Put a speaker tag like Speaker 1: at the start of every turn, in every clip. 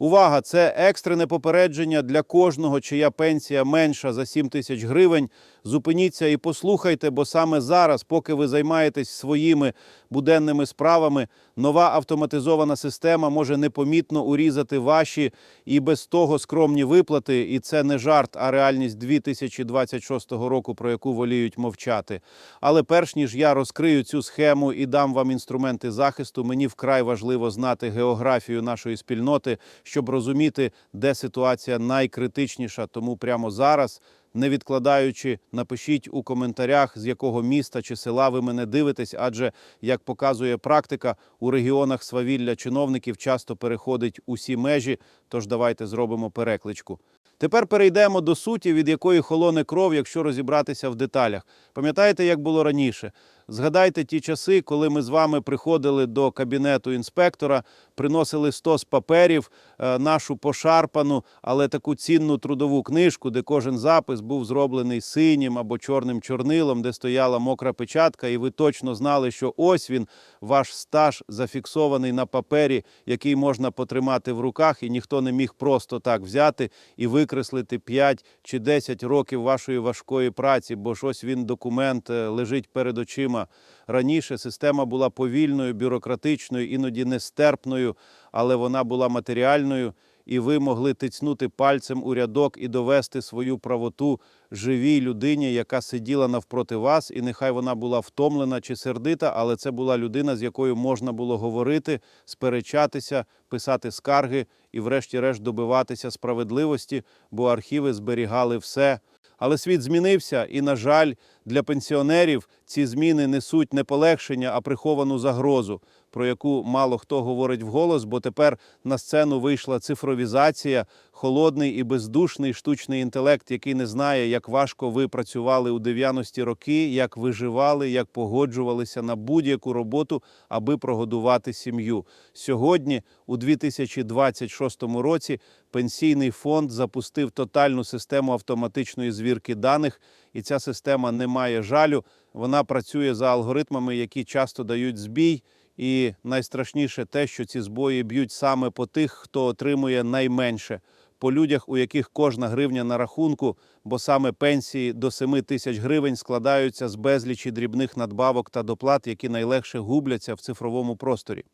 Speaker 1: Увага! Це екстрене попередження для кожного, чия пенсія менша за 7 тисяч гривень. Зупиніться і послухайте, бо саме зараз, поки ви займаєтесь своїми буденними справами, нова автоматизована система може непомітно урізати ваші і без того скромні виплати. І це не жарт, а реальність 2026 року, про яку воліють мовчати. Але перш ніж я розкрию цю схему і дам вам інструменти захисту, мені вкрай важливо знати географію нашої спільноти, щоб розуміти, де ситуація найкритичніша. Тому прямо зараз не відкладаючи, напишіть у коментарях, з якого міста чи села ви мене дивитесь, адже як показує практика, у регіонах свавілля чиновників часто переходить усі межі. Тож давайте зробимо перекличку. Тепер перейдемо до суті, від якої холоне кров, якщо розібратися в деталях. Пам'ятаєте, як було раніше? Згадайте ті часи, коли ми з вами приходили до кабінету інспектора, приносили стос паперів, е, нашу пошарпану, але таку цінну трудову книжку, де кожен запис був зроблений синім або чорним чорнилом, де стояла мокра печатка, і ви точно знали, що ось він, ваш стаж зафіксований на папері, який можна потримати в руках, і ніхто не міг просто так взяти і викреслити 5 чи 10 років вашої важкої праці, бо ж ось він документ е, лежить перед очима. Раніше система була повільною, бюрократичною, іноді нестерпною, але вона була матеріальною, і ви могли тицнути пальцем у рядок і довести свою правоту живій людині, яка сиділа навпроти вас, і нехай вона була втомлена чи сердита, але це була людина, з якою можна було говорити, сперечатися, писати скарги і, врешті-решт, добиватися справедливості, бо архіви зберігали все. Але світ змінився, і, на жаль, для пенсіонерів ці зміни несуть не полегшення, а приховану загрозу, про яку мало хто говорить вголос, бо тепер на сцену вийшла цифровізація, холодний і бездушний штучний інтелект, який не знає, як важко ви працювали у 90-ті роки, як виживали, як погоджувалися на будь-яку роботу, аби прогодувати сім'ю. Сьогодні, у 2026 році, пенсійний фонд запустив тотальну систему автоматичної звірки даних, і ця система не має жалю. Вона працює за алгоритмами, які часто дають збій. І найстрашніше те, що ці збої б'ють саме по тих, хто отримує найменше, по людях, у яких кожна гривня на рахунку, бо саме пенсії до 7 тисяч гривень складаються з безлічі дрібних надбавок та доплат, які найлегше губляться в цифровому просторі.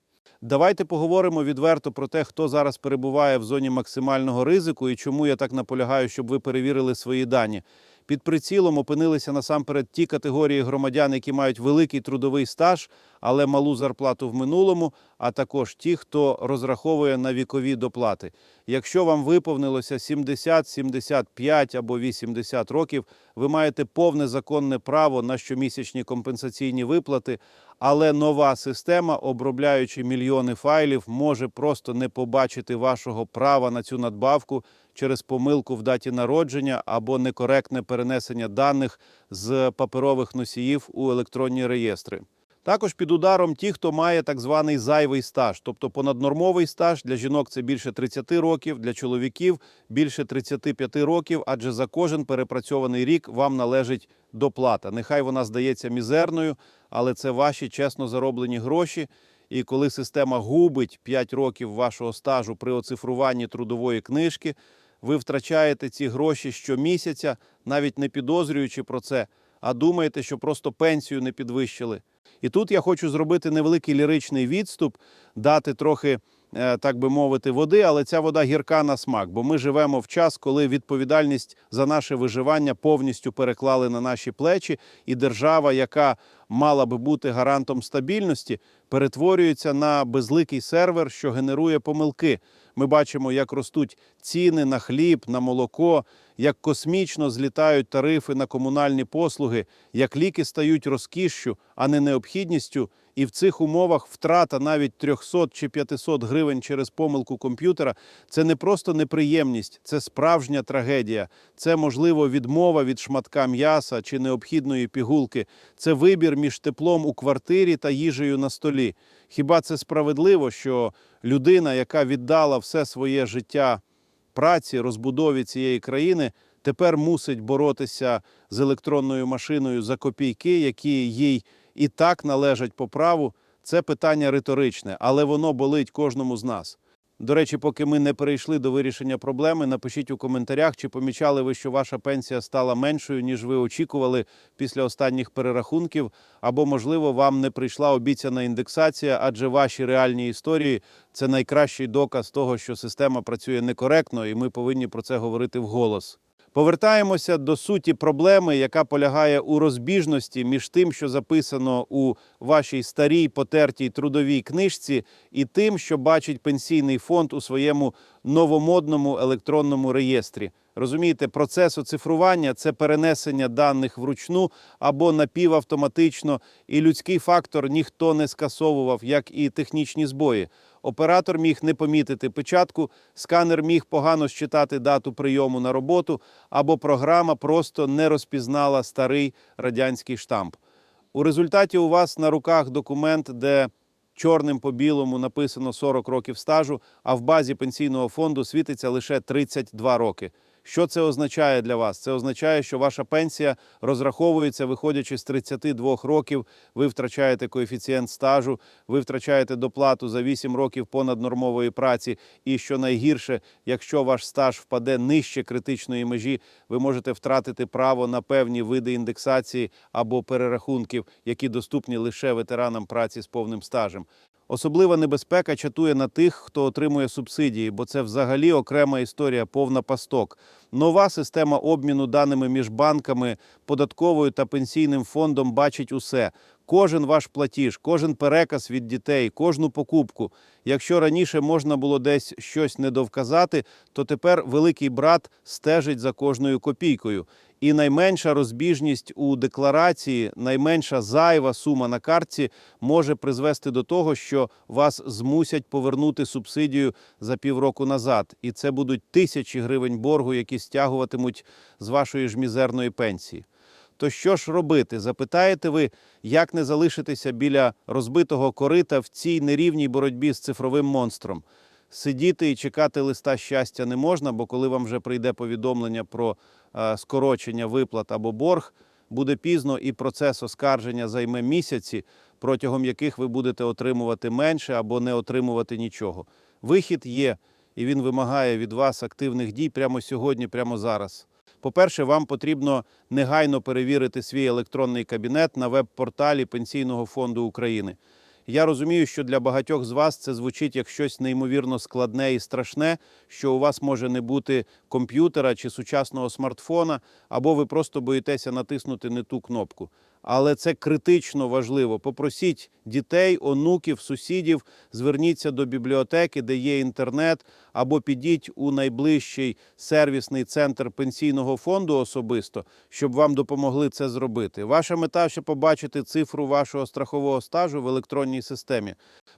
Speaker 1: Давайте поговоримо відверто про те, хто зараз перебуває в зоні максимального ризику і чому я так наполягаю, щоб ви перевірили свої дані. Під прицілом опинилися насамперед ті категорії громадян, які мають великий трудовий стаж, але малу зарплату в минулому, а також ті, хто розраховує на вікові доплати. Якщо вам виповнилося 70, 75 або 80 років, ви маєте повне законне право на щомісячні компенсаційні виплати, але нова система, обробляючи мільйони файлів, може просто не побачити вашого права на цю надбавку через помилку в даті народження або некоректне перенесення даних з паперових носіїв у електронні реєстри. Також під ударом ті, хто має так званий зайвий стаж, тобто понаднормовий стаж для жінок це більше 30 років, для чоловіків більше 35 років, адже за кожен перепрацьований рік вам належить доплата. Нехай вона здається мізерною, але це ваші чесно зароблені гроші. І коли система губить 5 років вашого стажу при оцифруванні трудової книжки, ви втрачаєте ці гроші щомісяця, навіть не підозрюючи про це, а думаєте, що просто пенсію не підвищили. І тут я хочу зробити невеликий ліричний відступ, дати трохи, е, так би мовити, води, але ця вода гірка на смак, бо ми живемо в час, коли відповідальність за наше виживання повністю переклали на наші плечі, і держава, яка мала би бути гарантом стабільності, перетворюється на безликий сервер, що генерує помилки. Ми бачимо, як ростуть ціни на хліб, на молоко, як космічно злітають тарифи на комунальні послуги, як ліки стають розкішшю, а не необхідністю. І в цих умовах втрата навіть 300 чи 500 гривень через помилку комп'ютера це не просто неприємність, це справжня трагедія. Це можливо відмова від шматка м'яса чи необхідної пігулки. Це вибір між теплом у квартирі та їжею на столі. Хіба це справедливо, що людина, яка віддала все своє життя праці, розбудові цієї країни, тепер мусить боротися з електронною машиною за копійки, які їй і так належать по праву? Це питання риторичне, але воно болить кожному з нас. До речі, поки ми не перейшли до вирішення проблеми, напишіть у коментарях, чи помічали ви, що ваша пенсія стала меншою, ніж ви очікували після останніх перерахунків, або, можливо, вам не прийшла обіцяна індексація, адже ваші реальні історії це найкращий доказ того, що система працює некоректно, і ми повинні про це говорити вголос. Повертаємося до суті проблеми, яка полягає у розбіжності між тим, що записано у вашій старій потертій трудовій книжці, і тим, що бачить пенсійний фонд у своєму новомодному електронному реєстрі. Розумієте, процес оцифрування це перенесення даних вручну або напівавтоматично, і людський фактор ніхто не скасовував, як і технічні збої. Оператор міг не помітити печатку, сканер міг погано считати дату прийому на роботу, або програма просто не розпізнала старий радянський штамп. У результаті у вас на руках документ, де чорним по білому написано 40 років стажу, а в базі пенсійного фонду світиться лише 32 роки. Що це означає для вас? Це означає, що ваша пенсія розраховується, виходячи з 32 років. Ви втрачаєте коефіцієнт стажу, ви втрачаєте доплату за 8 років понаднормової праці. І що найгірше, якщо ваш стаж впаде нижче критичної межі, ви можете втратити право на певні види індексації або перерахунків, які доступні лише ветеранам праці з повним стажем. Особлива небезпека чатує на тих, хто отримує субсидії, бо це взагалі окрема історія, повна пасток. Нова система обміну даними між банками, податковою та пенсійним фондом бачить усе. Кожен ваш платіж, кожен переказ від дітей, кожну покупку. Якщо раніше можна було десь щось недовказати, то тепер великий брат стежить за кожною копійкою. І найменша розбіжність у декларації, найменша зайва сума на картці може призвести до того, що вас змусять повернути субсидію за півроку назад. І це будуть тисячі гривень боргу, які стягуватимуть з вашої ж мізерної пенсії. То що ж робити? Запитаєте ви, як не залишитися біля розбитого корита в цій нерівній боротьбі з цифровим монстром? Сидіти і чекати листа щастя не можна, бо коли вам вже прийде повідомлення про скорочення виплат або борг, буде пізно і процес оскарження займе місяці, протягом яких ви будете отримувати менше або не отримувати нічого. Вихід є, і він вимагає від вас активних дій прямо сьогодні, прямо зараз. По-перше, вам потрібно негайно перевірити свій електронний кабінет на веб-порталі Пенсійного фонду України. Я розумію, що для багатьох з вас це звучить як щось неймовірно складне і страшне, що у вас може не бути комп'ютера чи сучасного смартфона, або ви просто боїтеся натиснути не ту кнопку. Але це критично важливо. Попросіть дітей, онуків, сусідів, зверніться до бібліотеки, де є інтернет, або підіть у найближчий сервісний центр пенсійного фонду особисто, щоб вам допомогли це зробити. Ваша мета ще побачити цифру вашого страхового стажу в електронній системі.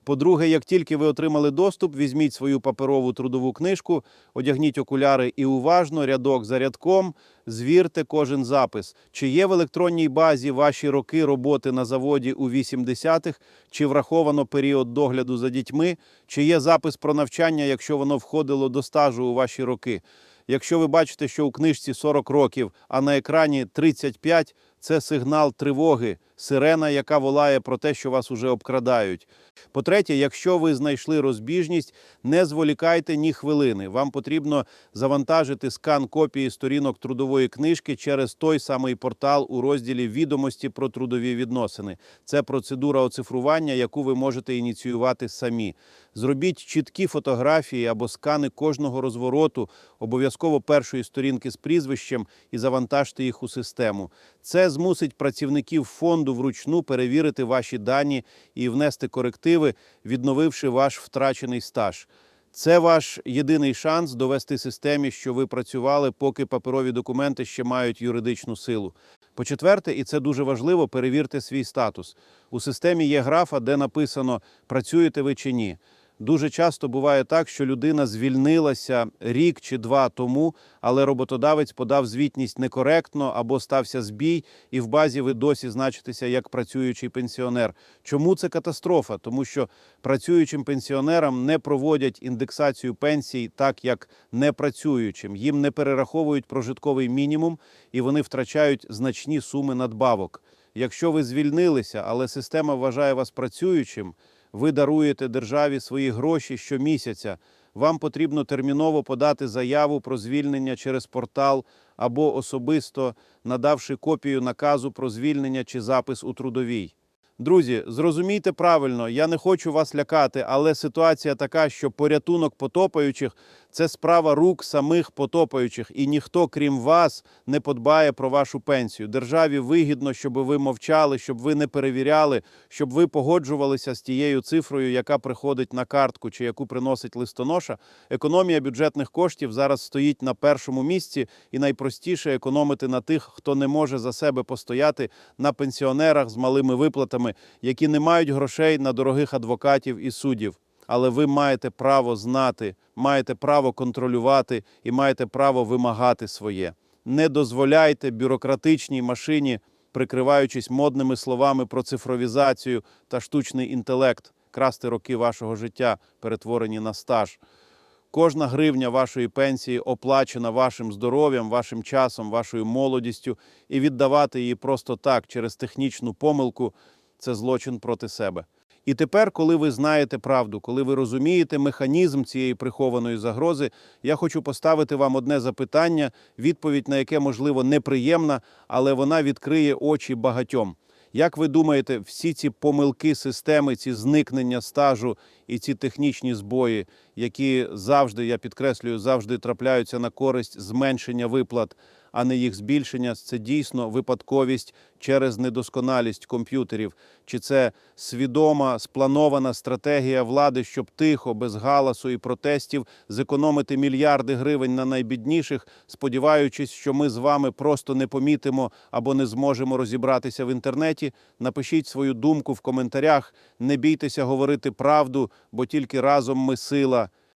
Speaker 1: По-друге, як тільки ви отримали доступ, візьміть свою паперову трудову книжку, одягніть окуляри і уважно, рядок за рядком, звірте кожен запис. Чи є в електронній базі ваші роки роботи на заводі у 80-х, чи враховано період догляду за дітьми, чи є запис про навчання, якщо воно входило до стажу у ваші роки. Якщо ви бачите, що у книжці 40 років, а на екрані 35, це сигнал тривоги, сирена, яка волає про те, що вас уже обкрадають. По-третє, якщо ви знайшли розбіжність, не зволікайте ні хвилини. Вам потрібно завантажити скан копії сторінок трудової книжки через той самий портал у розділі відомості про трудові відносини. Це процедура оцифрування, яку ви можете ініціювати самі. Зробіть чіткі фотографії або скани кожного розвороту, обов'язково першої сторінки з прізвищем і завантажте їх у систему. Це змусить працівників фонду вручну перевірити ваші дані і внести корективи, відновивши ваш втрачений стаж. Це ваш єдиний шанс довести системі, що ви працювали, поки паперові документи ще мають юридичну силу. По-четверте, і це дуже важливо, перевірте свій статус. У системі є графа, де написано працюєте ви чи ні. Дуже часто буває так, що людина звільнилася рік чи два тому, але роботодавець подав звітність некоректно або стався збій, і в базі ви досі значитеся як працюючий пенсіонер. Чому це катастрофа? Тому що працюючим пенсіонерам не проводять індексацію пенсій так, як непрацюючим. Їм не перераховують прожитковий мінімум, і вони втрачають значні суми надбавок. Якщо ви звільнилися, але система вважає вас працюючим, ви даруєте державі свої гроші щомісяця. вам потрібно терміново подати заяву про звільнення через портал або особисто надавши копію наказу про звільнення чи запис у трудовій. Друзі, зрозумійте правильно, я не хочу вас лякати, але ситуація така, що порятунок потопаючих це справа рук самих потопаючих, і ніхто, крім вас, не подбає про вашу пенсію. Державі вигідно, щоб ви мовчали, щоб ви не перевіряли, щоб ви погоджувалися з тією цифрою, яка приходить на картку чи яку приносить листоноша. Економія бюджетних коштів зараз стоїть на першому місці, і найпростіше економити на тих, хто не може за себе постояти на пенсіонерах з малими виплатами, які не мають грошей на дорогих адвокатів і суддів. Але ви маєте право знати, маєте право контролювати і маєте право вимагати своє. Не дозволяйте бюрократичній машині, прикриваючись модними словами про цифровізацію та штучний інтелект, красти роки вашого життя, перетворені на стаж. Кожна гривня вашої пенсії оплачена вашим здоров'ям, вашим часом, вашою молодістю, і віддавати її просто так через технічну помилку це злочин проти себе. І тепер, коли ви знаєте правду, коли ви розумієте механізм цієї прихованої загрози, я хочу поставити вам одне запитання, відповідь на яке можливо неприємна, але вона відкриє очі багатьом. Як ви думаєте, всі ці помилки системи, ці зникнення стажу і ці технічні збої, які завжди, я підкреслюю, завжди трапляються на користь зменшення виплат, а не їх збільшення, це дійсно випадковість через недосконалість комп'ютерів? Чи це свідома спланована стратегія влади, щоб тихо, без галасу і протестів зекономити мільярди гривень на найбідніших, сподіваючись, що ми з вами просто не помітимо або не зможемо розібратися в інтернеті? Напишіть свою думку в коментарях. Не бійтеся говорити правду, бо тільки разом ми сила.